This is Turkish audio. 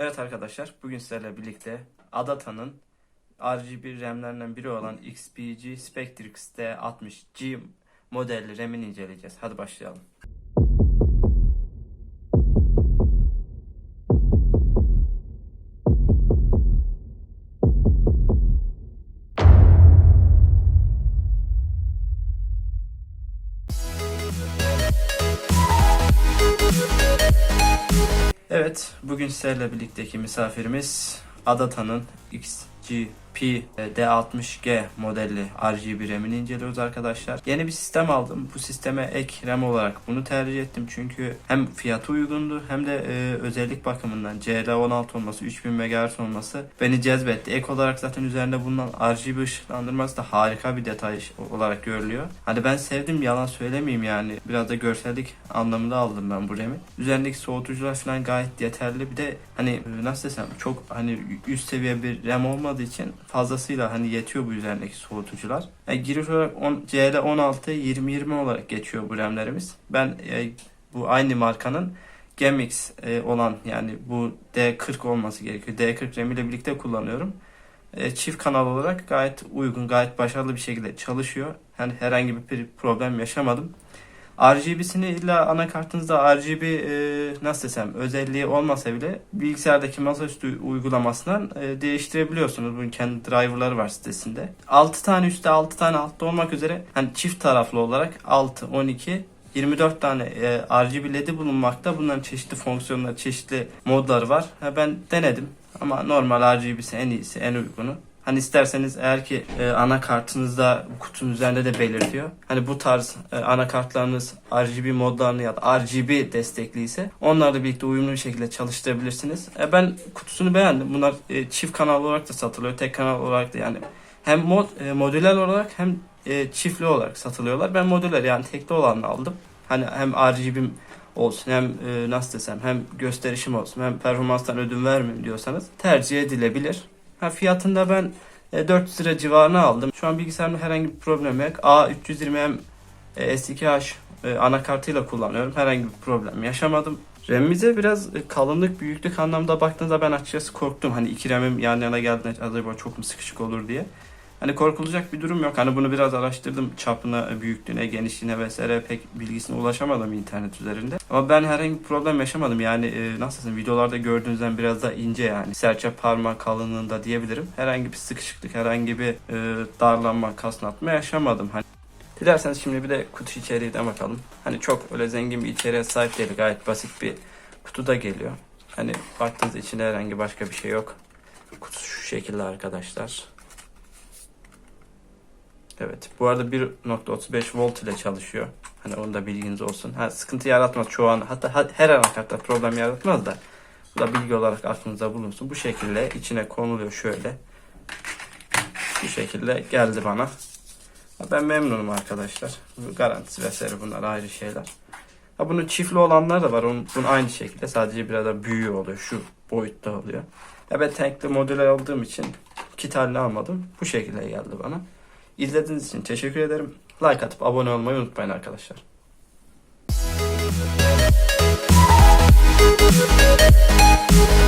Evet arkadaşlar bugün sizlerle birlikte Adata'nın RGB RAM'lerinden biri olan XPG Spectrix D60G modelli RAM'ini inceleyeceğiz. Hadi başlayalım. Evet, bugün sizlerle birlikteki misafirimiz Adata'nın XGP D60G modelli RGB RAM'ini inceliyoruz arkadaşlar. Yeni bir sistem aldım. Bu sisteme ek RAM olarak bunu tercih ettim çünkü hem fiyatı uygundu hem de e, özellik bakımından CL16 olması, 3000 MHz olması beni cezbetti. Ek olarak zaten üzerinde bulunan RGB ışıklandırması da harika bir detay olarak görülüyor. Hani ben sevdim yalan söylemeyeyim yani. Biraz da görsellik anlamında aldım ben bu RAM'i. Üzerindeki soğutucular falan gayet yeterli. Bir de hani e, nasıl desem çok hani üst seviye bir RAM olmadığı için fazlasıyla hani yetiyor bu üzerindeki soğutucular. Yani giriş olarak 10, CL16 2020 olarak geçiyor bu RAM'lerimiz. Ben e, bu aynı markanın Gemix e, olan yani bu D40 olması gerekiyor. D40 RAM ile birlikte kullanıyorum. E, çift kanal olarak gayet uygun, gayet başarılı bir şekilde çalışıyor. Yani herhangi bir problem yaşamadım. RGB'sini illa anakartınızda RGB e, nasıl desem özelliği olmasa bile bilgisayardaki masaüstü uygulamasından e, değiştirebiliyorsunuz. Bunun kendi driverları var sitesinde. 6 tane üstte 6 tane altta olmak üzere hani çift taraflı olarak 6, 12, 24 tane e, RGB LED'i bulunmakta. Bunların çeşitli fonksiyonları, çeşitli modları var. Ha, ben denedim ama normal RGB'si en iyisi, en uygunu. Hani isterseniz eğer ki e, anakartınızda kutunun üzerinde de belirtiyor. Hani bu tarz e, anakartlarınız RGB modlarını ya da RGB destekliyse onlarla birlikte uyumlu bir şekilde çalıştırabilirsiniz. E, ben kutusunu beğendim. Bunlar e, çift kanal olarak da satılıyor. Tek kanal olarak da yani hem mod, e, modüler olarak hem e, çiftli olarak satılıyorlar. Ben modüler yani tekli olanı aldım. Hani hem RGB'm olsun hem e, nasıl desem hem gösterişim olsun hem performanstan ödün vermeyeyim diyorsanız tercih edilebilir. Ha, fiyatında ben e, 400 lira civarına aldım. Şu an bilgisayarımda herhangi bir problem yok. A320M e, S2H e, anakartıyla kullanıyorum. Herhangi bir problem yaşamadım. RAM'imize biraz e, kalınlık, büyüklük anlamda baktığınızda ben açıkçası korktum. Hani iki RAM'im yan yana geldiğinde acaba çok mu sıkışık olur diye. Hani korkulacak bir durum yok. Hani bunu biraz araştırdım. Çapına, büyüklüğüne, genişliğine vesaire pek bilgisine ulaşamadım internet üzerinde. Ama ben herhangi bir problem yaşamadım. Yani e, nasıl desem videolarda gördüğünüzden biraz daha ince yani. Serçe parmak kalınlığında diyebilirim. Herhangi bir sıkışıklık, herhangi bir e, darlanma, kasnatma yaşamadım. Hani Dilerseniz şimdi bir de kutu içeriğine bakalım. Hani çok öyle zengin bir içeriğe sahip değil. Gayet basit bir kutu da geliyor. Hani baktığınız içinde herhangi başka bir şey yok. Kutu şu şekilde arkadaşlar. Evet. Bu arada 1.35 volt ile çalışıyor. Hani onu da bilginiz olsun. Ha, sıkıntı yaratmaz çoğu an. Hatta her anakartta problem yaratmaz da. Bu da bilgi olarak aklınızda bulunsun. Bu şekilde içine konuluyor şöyle. Bu şekilde geldi bana. Ben memnunum arkadaşlar. Garantisi vesaire bunlar ayrı şeyler. Ha bunun çiftli olanlar da var. Onun, bunun aynı şekilde sadece biraz da büyüğü oluyor. Şu boyutta oluyor. Ya ben tankli modüler aldığım için iki tane almadım. Bu şekilde geldi bana. İzlediğiniz için teşekkür ederim. Like atıp abone olmayı unutmayın arkadaşlar.